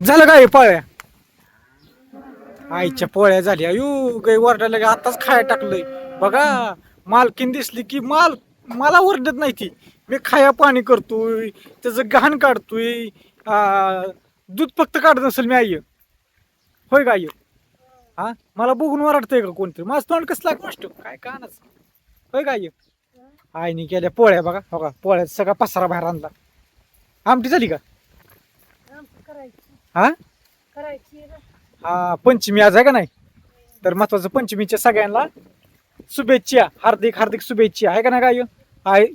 झालं काय पोळ्या? आईच्या पोळ्या झाल्या. यू गाई वरडायला का आताच खाया टाकलंय. बघा मालकीन दिसली की माल मला ओरडत नाही ती. मी खाया पाणी करतोय त्याचं घाण काढतोय. दूध फक्त काढत नसेल मी आई. होय का आई? हा? मला बघून वरडतंय का कोणतरी? माझं तोंड कसं लाग नसतो काय कानच? होय का आई? आईने केल्या पोळ्या बघा. हो का? पोळ्यात सगळा पसारा बाहेर आणला. आमटी झाली का? करायची. हा? करायची. हा पंचमी आज आहे का नाही? तर महत्वाचं पंचमीच्या सगळ्यांना शुभेच्छा हार्दिक हार्दिक शुभेच्छा. आहे का नाही काय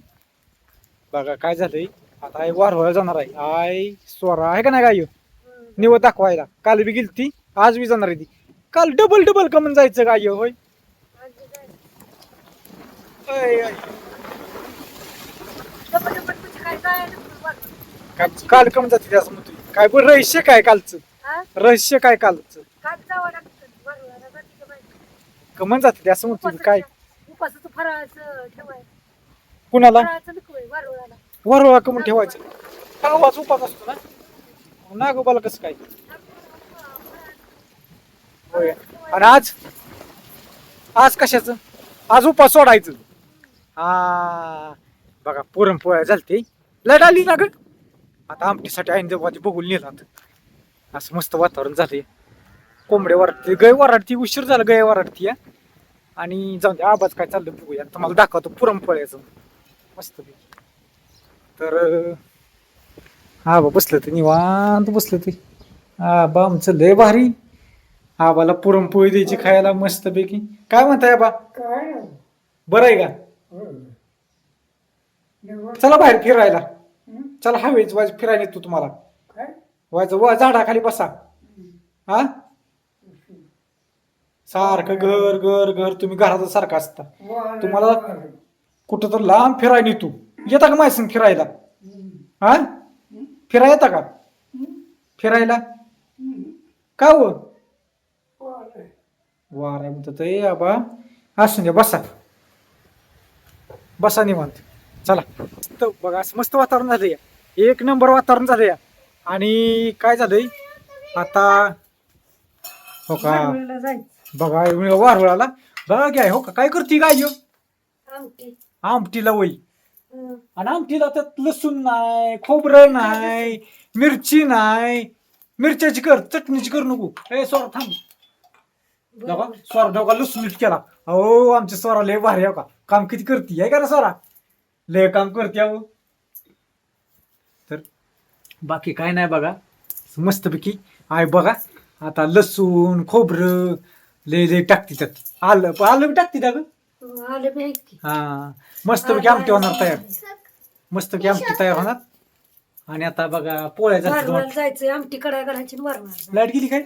बघा काय झालंय. आता आई वारवायला जाणार आहे. आय स्वरा आहे का नाही काय. निवड दाखवायला. काल बी गेलती आज बी जाणार आहे ती. काल डबल डबल कमन जायचं काय होय काल कम जाते असं म्हणतोय काय पण रहस्य काय कालचं? हा? रहस्य काय कालचं? काय जावं लागतं. बाई? कमन जाते असं म्हणतोय काय? उपासाचं- उपासाचं फराळाचं ठेवाय. कुणाला? फराळाचं नको आहे वरवळ्याला वरवळा कमन ठेवायचं. आवाज उपास असतो ना? नागोबाला कसं काय? होय. आणि आज? आज कशाचं? आज उपास सोडायचं. हा बघा पुरणपोळ्या झालते. लाइट आली ना ग आता आमटीसाठी आईन देवाची बघून नेलात. असं मस्त वातावरण झालंय. कोंबड्या वराडते गाय वराडती उशीर झाला गाय वराडती आणि जाऊन दे आवाज काय चाललं बघूया तुम्हाला दाखवतो पुरणपोळ्याचं. मस्त तर अं, हा बा बसलं ते निवांत बसलं ते हा बा आमचं लय भारी. आबाला पुरणपोळी द्यायची खायला मस्त पैकी. काय म्हणताय आबा? काय? बरं आहे का? चला बाहेर फिरायला. चला हवेच वाज फिरायला येतो तुम्हाला. काय? वाज वा झाडाखाली बसा. हा? सारखं घर घर घर तुम्ही घरात सारखं असता. तुम्हाला कुठं तर लांब फिरायला येतो. येता का संग फिरायला? हा? फिरायला येता का? फिरायला? का हो? वारा म्हणतात ए आबा असून द्या बसा. बसा निवांत. चला. मस्त बघा असं मस्त वातावरण झालं या एक नंबर वातावरण झालं या आणि काय झालंय? आता हो का? बघा वारवळाला बघा काय हो का? काय करते? आमटी. आमटीला वई हं. आणि आमटीला त्यात लसूण नाही खोबरं नाही मिरची नाही. मिरच्याची कर चटणीची कर नको. ए सोरा थांब. बघा. स्वरा डोका लसूण केला. अहो आमच्या स्वरा लय भारी हो का? काम किती करते? आहे का रे स्वरा लय काम करते अहो. तर बाकी काय नाही बघा. मस्तपैकी आहे बघा. आता लसूण खोबरं लय लय टाकते त्यात. आलं पण आलं बी टाकते आले बी की. हा. मस्तपैकी आमटी होणार तयार. मस्तपैकी आमटी तयार होणार. आणि आता बघा पोळ्या जातात जायचंय आमटी कडाय घालायची लाइट गेली काय?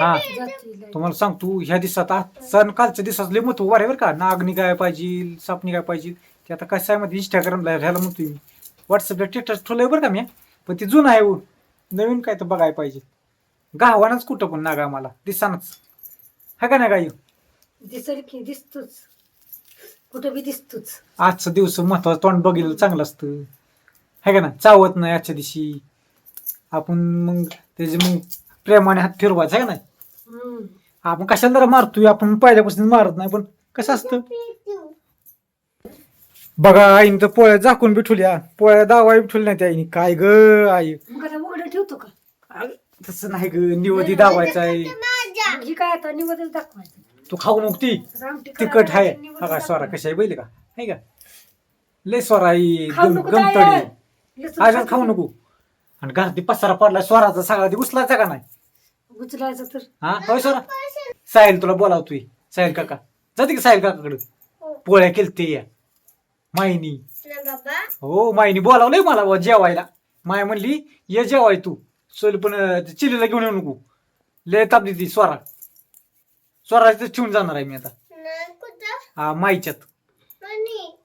हा. जाती. तुम्हाला सांगतो ह्या दिवसात सण कालच्या दिवसात लय महत्त्व वारे बरं का. नागणी काय पाहिजे सापणी काय पाहिजे. ते आता कसं आहे मध्ये इंस्टाग्रामला ह्याला म्हणतोय मी. व्हॉट्सअपला स्टेटस ठेवलंय बरं का मी. पण ते जुनं आहे हो. नवीन काय तर बघायला पाहिजे. गावानच कुठं पण नागा मला दिसानच. हा का नाही काय दिसेल की दिसतोच. कुठं बी दिसतोच. आजचं दिवस महत्वाचं तोंड बघितलं चांगलं असतं. है का ना चावत नाही आजच्या दिवशी. आपण मग त्याचे मग प्रेमाने हात फिरवायचा आहे का नाही? हम्म. आपण कशाला जरा मारतोय? आपण पहिल्यापासून मारत नाही पण कसं असतं? बघा आईने तर पोळ्या झाकून बिठवल्या पोळ्या दावा बिठवल्या नाही आईने. काय ग आई? मग आता उघडं ठेवतो का? तसं नाही ग निवदी दावायचा आहे. ही काय आता दाखवायचं? तू खाऊ नको ती. आमटी तिखट आहे. निवडल हा का स्वरा दाखवायचं. कशा आहे बैल का? आहे का? लय स्वरा आई खाऊ गम- नको गमतडी. लसूण खाऊ का? नको. आणि घरात पसारा पडला स्वराचा सगळा ते उचलायचा का नाही? उचलायचं तर. हा? होय स्वरा? साहिल तुला बोलावतोय. साहिल काका. जाते का साहिल काकाकडे? पोळ्या केलते या. मायनी. हो मायनी बोलावलंय मला बुवा जेवायला. माय म्हणली ये जेवाय तू. सोल पण चिलीला घेऊन येऊ नको. लय ताप देते स्वरा. स्वरा इथं ठेवून जाणार आहे मी आता. हा माईच्यात.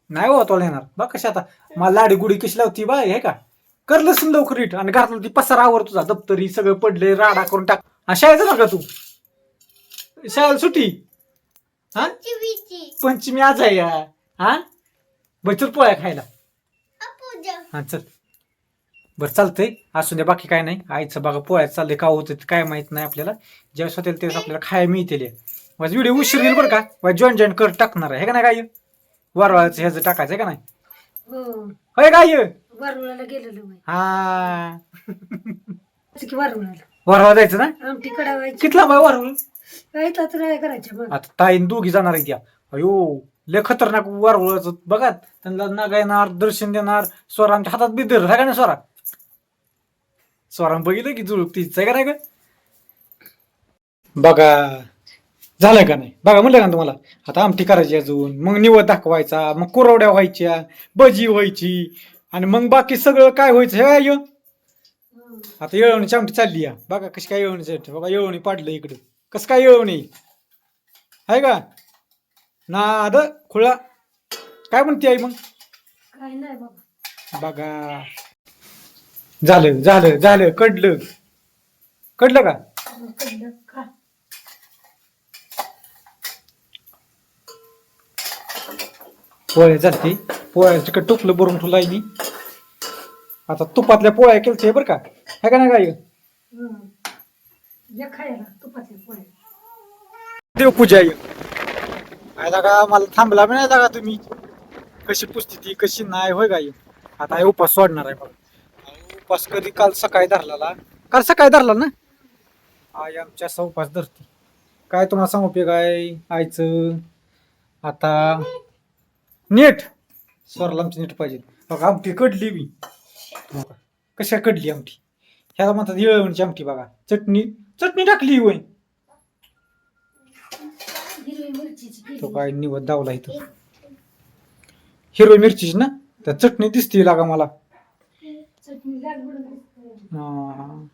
नाही हो तुला येणार. बघ कशी आता. मला लाडी गुडी कशी लावती बा हे का? कर लसूण लवकर रीट आणि घरातलं ती पसारा आवर तुझा दप्तरी सगळं पडले राडा करून टाक. हा शाळेत जाणार का तू? शाळेला सुट्टी? हा? पंचमी आज आहे या. हा बचत पोळ्या खायला. हा चल. बरं चालतंय. असून द्या बाकी काय नाही. आईचं बघा पोळ्यात चाललंय का होतं ते काय माहीत नाही आपल्याला. ज्यावेळेस होतील तेव्हा आपल्याला खायला मिळतील माझा व्हिडिओ उशीर येईल बरं का? माझ्या जॉईन जॉईन कर टाकणार आहे. हे का नाही काय वारवाळाचं ह्याचं टाकायचं आहे का नाही? हो. होय काय वरवळाला गेलेलो हा. की वरवळाला. वारवा जायचं ना? आमटी कितला बाय वारवळ? काय तर काय करायचं मग. आता ताईन दोघी जाणार आहे त्या अयो. लय खतरनाक वारवळच बघा त्यांना नाग येणार दर्शन देणार स्वरांच्या हातात बी धरला का नाही स्वरा? स्वरां बघितलं की जुळूक तीच आहे का नाही का बघा झालं का नाही? बघा म्हणलं का तुम्हाला? आता आमटी करायची अजून मग निवड दाखवायचा मग कुरवड्या व्हायच्या भजी व्हायची आणि मग बाकी सगळं काय व्हायचं हे काय आता येळवणीची आमटी चालली या. बघा कशी काय येळवणीची आमटी बघा येळवणी पाडलं इकडे. कसं काय येळवणी? आहे का? नाद खुळा. काय म्हणते आई मग? काय नाही बाबा बघा. झालं झालं झालं कडलं. कडलं का? का? पोळ्या चालते पोळ्या तिकडे टोपलं भरून ठेवलं मी आता तुपातल्या पोळ्या केलते बरं का? आहे का नाही काय हं. खायला तुपातल्या पोळ्या. देवपूजा आहे काय लागा मला थांबला बी नाही का तुम्ही. कशी पुस्थिती कशी नाही होय काय आता हे उपास सोडणार आहे बघा. उपास कधी काल सकाळी धरलेला? काल सकाळी धरला ना? आई आमच्या असा उपास धरते. काय तुम्हाला सांगू उपयोग आहे आईचं? आता नीट. स्वरला आमची नीट पाहिजे. बघा आमटी कडली मी कशा कडली आमटी? ह्याला म्हणतात येळवणची आमटी बघा. चटणी. चटणी टाकली होय. तो. काय निवड दावला इथं हिरवी मिरचीची ना त्या चटणी दिसते लागा मला हा.